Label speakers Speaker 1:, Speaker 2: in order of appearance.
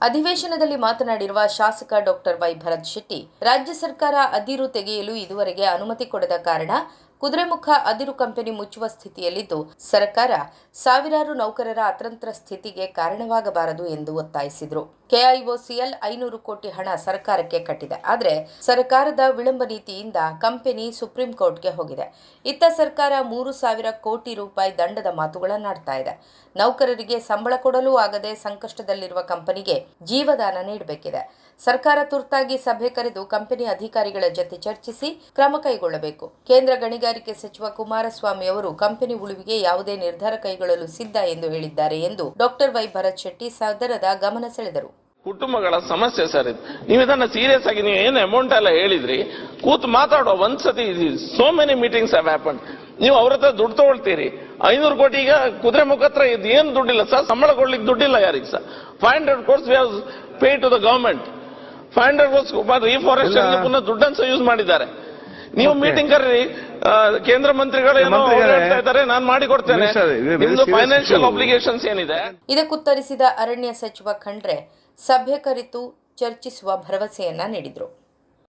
Speaker 1: ಅಧಿವೇಶನದಲ್ಲಿ ಮಾತನಾಡಿರುವ ಶಾಸಕ ಡಾಕ್ಟರ್ ವೈ ಭರತ್ ಶೆಟ್ಟಿ, ರಾಜ್ಯ ಸರ್ಕಾರ ಅದಿರು ತೆಗೆಯಲು ಇದುವರೆಗೆ ಅನುಮತಿ ಕೊಡದ ಕಾರಣ ಕುದುರೆಮುಖ ಅದಿರು ಕಂಪನಿ ಮುಚ್ಚುವ ಸ್ಥಿತಿಯಲ್ಲಿದ್ದು, ಸರ್ಕಾರ ಸಾವಿರಾರು ನೌಕರರ ಅತಂತ್ರ ಸ್ಥಿತಿಗೆ ಕಾರಣವಾಗಬಾರದು ಎಂದು ಒತ್ತಾಯಿಸಿದರು. ಕೆಐಒಸಿಎಲ್ ಐನೂರು ಕೋಟಿ ಹಣ ಸರ್ಕಾರಕ್ಕೆ ಕಟ್ಟಿದೆ. ಆದರೆ ಸರ್ಕಾರದ ವಿಳಂಬ ನೀತಿಯಿಂದ ಕಂಪನಿ ಸುಪ್ರೀಂ ಕೋರ್ಟ್ಗೆ ಹೋಗಿದೆ. ಇತ್ತ ಸರ್ಕಾರ ಮೂರು ಸಾವಿರ ಕೋಟಿ ರೂಪಾಯಿ ದಂಡದ ಮಾತುಗಳನ್ನಾಡ್ತಾ ಇದೆ. ನೌಕರರಿಗೆ ಸಂಬಳ ಕೊಡಲು ಆಗದೆ ಸಂಕಷ್ಟದಲ್ಲಿರುವ ಕಂಪನಿಗೆ ಜೀವದಾನ ನೀಡಬೇಕಿದೆ. ಸರ್ಕಾರ ತುರ್ತಾಗಿ ಸಭೆ ಕರೆದು ಕಂಪನಿ ಅಧಿಕಾರಿಗಳ ಜತೆ ಚರ್ಚಿಸಿ ಕ್ರಮ ಕೈಗೊಳ್ಳಬೇಕು. ಕೇಂದ್ರ ಗಣಿಗಾರಿಕೆ ಸಚಿವ ಕುಮಾರಸ್ವಾಮಿ ಅವರು ಕಂಪನಿ ಉಳಿವಿಗೆ ಯಾವುದೇ ನಿರ್ಧಾರ ಕೈಗೊಳ್ಳಲು ಸಿದ್ಧ ಎಂದು ಹೇಳಿದ್ದಾರೆ ಎಂದು ಡಾಕ್ಟರ್ ವೈ ಭರತ್ ಶೆಟ್ಟಿ ಸದನದ ಗಮನ ಸೆಳೆದರು.
Speaker 2: ಕುಟುಂಬಗಳ ಸಮಸ್ಯೆ ಸರ್ ಇದು. ನೀವು ಇದನ್ನ ಸೀರಿಯಸ್ ಆಗಿ ನೀವು ಏನು ಅಮೌಂಟ್ ಎಲ್ಲ ಹೇಳಿದ್ರಿ? ಕೂತು ಮಾತಾಡುವ ಒಂದ್ಸತಿ so many meetings have happen ನೀವು ಅವ್ರ ಹತ್ರ ದುಡ್ಡು ತಗೊಳ್ತೀರಿ. ಐನೂರು ಕೋಟಿ ಈಗ ಕುದುರೆ ಮುಖ ಹತ್ರ ಇದು ಏನು ದುಡ್ಡಿಲ್ಲ ಸರ್? ಸಂಬಳ ಕೊಡ್ಲಿಕ್ಕೆ ದುಡ್ಡಿಲ್ಲ ಯಾರಿಗೆ sir? Five hundred crores we have pay to the government five hundred crores reforest
Speaker 3: ಇಲ್ಲ.
Speaker 2: ಪುನಃ ದುಡ್ಡನ್ನು ಸಹ ಯೂಸ್ ಮಾಡಿದ್ದಾರೆ. ನೀವು ಮೀಟಿಂಗ್ ಕರೀರಿ. ಕೇಂದ್ರ ಮಂತ್ರಿಗಳು ಏನೋ
Speaker 3: ಮಂತ್ರಿಗಳೇ,
Speaker 2: ಹೇಳ್ತಾ ಇದ್ದಾರೆ ನಾನು ಮಾಡಿಕೊಡ್ತೇನೆ. ನಿಮ್ದು ಫೈನಾನ್ಷಿಯಲ್. ಅಬ್ಲಿಗೇಷನ್ಸ್ ಏನಿದೆ?
Speaker 1: ಇದಕ್ಕುತ್ತರಿಸಿದ ಅರಣ್ಯ ಸಚಿವ ಖಂಡ್ರೆ ಸಭೆ ಕರೆತು ಚರ್ಚಿಸುವ ಭರವಸೆಯನ್ನ ನೀಡಿದರು.